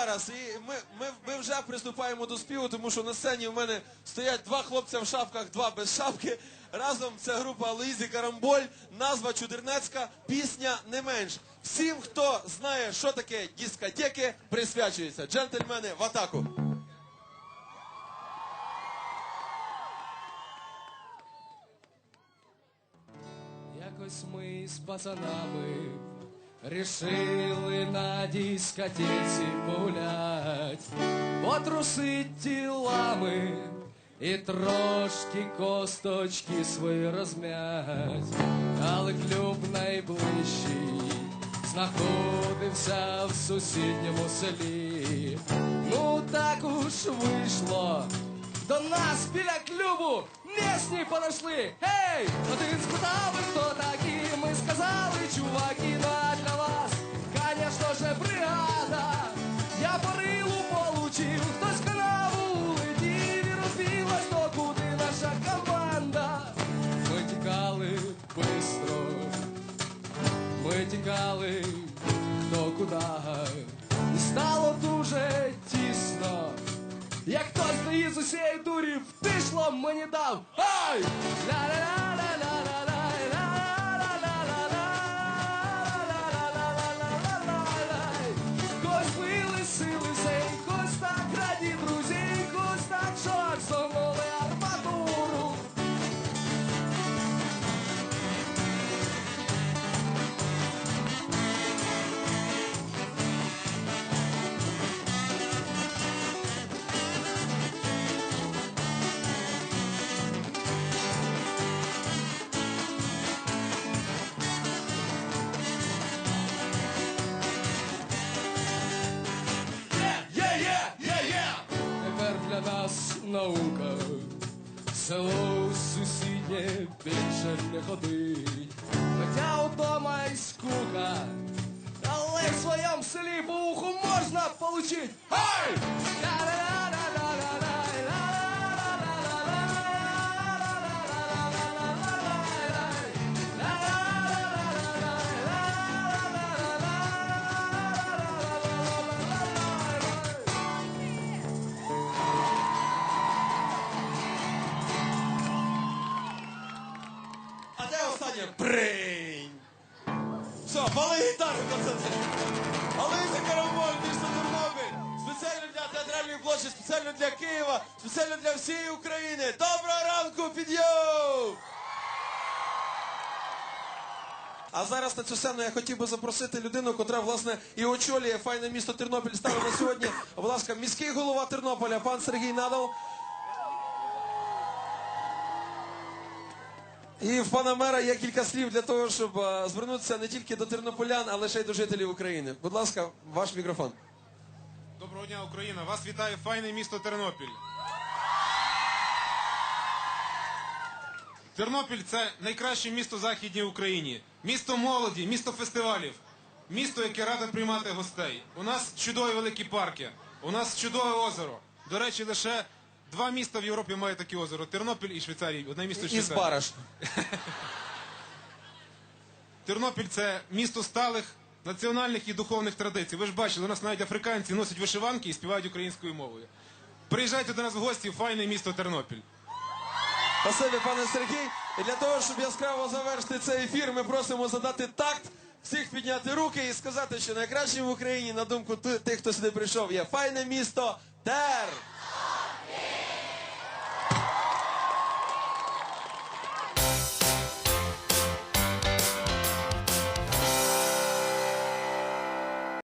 зараз. І ми, ми, ми вже приступаємо до співу, тому що на сцені в мене стоять два хлопця в шапках, два без шапки. Разом це група Луїзі Карамболь, назва Чудернацька, пісня не менш. Всім, хто знає, що таке дискотеки, присвячується. Джентльмени в атаку. Якось ми з пацанами рішили на дискотеці погулять, потрусить тілами і трошки косточки свої розм'ять, але клуб найближчий знаходився в сусідньому селі. Ну так уж вийшло. До нас біля клубу місні подошли. Гей! Один спитав, ви хто такі? Ми сказали, чуваки, ну а для вас, конечно же, бригада. Я парилу получив, хтось канаву улетів і розбіглась, то куди наша команда. Ми тікали бистро, ми тікали хто куди. І стало дуже тісно. Як хтось доїзд з усієї дурі втишло мені дав. Ай! Хтось наука. Село сусіднє більше не ходить. Хоча вдома й скука. Але в своєму селі по уху можна получить. Ай! А де! Все, пали гітару, пацани! Олеся Карамболь, місто Тернопіль! Спеціально для театральної площі, спеціально для Києва, спеціально для всієї України! Доброго ранку, підйом! А зараз на цю сцену я хотів би запросити людину, котра, власне, і очолює файне місто Тернопіль стало на сьогодні. Будь ласка, міський голова Тернополя, пан Сергій Надал. І в пана мера є кілька слів для того, щоб е, звернутися не тільки до тернополян, але ще й до жителів України. Будь ласка, ваш мікрофон. Доброго дня, Україна! Вас вітає файне місто Тернопіль. Тернопіль це найкраще місто в Західній Україні. Місто молоді, місто фестивалів, місто, яке радо приймати гостей. У нас чудові великі парки, у нас чудове озеро. До речі, лише два міста в Європі мають таке озеро: Тернопіль і Швейцарія. Одне місто Із Швейцарія. Бараш. Тернопіль це місто сталих національних і духовних традицій. Ви ж бачили, у нас навіть африканці носять вишиванки і співають українською мовою. Приїжджайте до нас в гості файне місто Тернопіль. Спасибі, пане Сергій. І для того, щоб яскраво завершити цей ефір, ми просимо задати такт, всіх підняти руки і сказати, що найкращим в Україні, на думку тих, хто сюди прийшов, є файне місто Тер.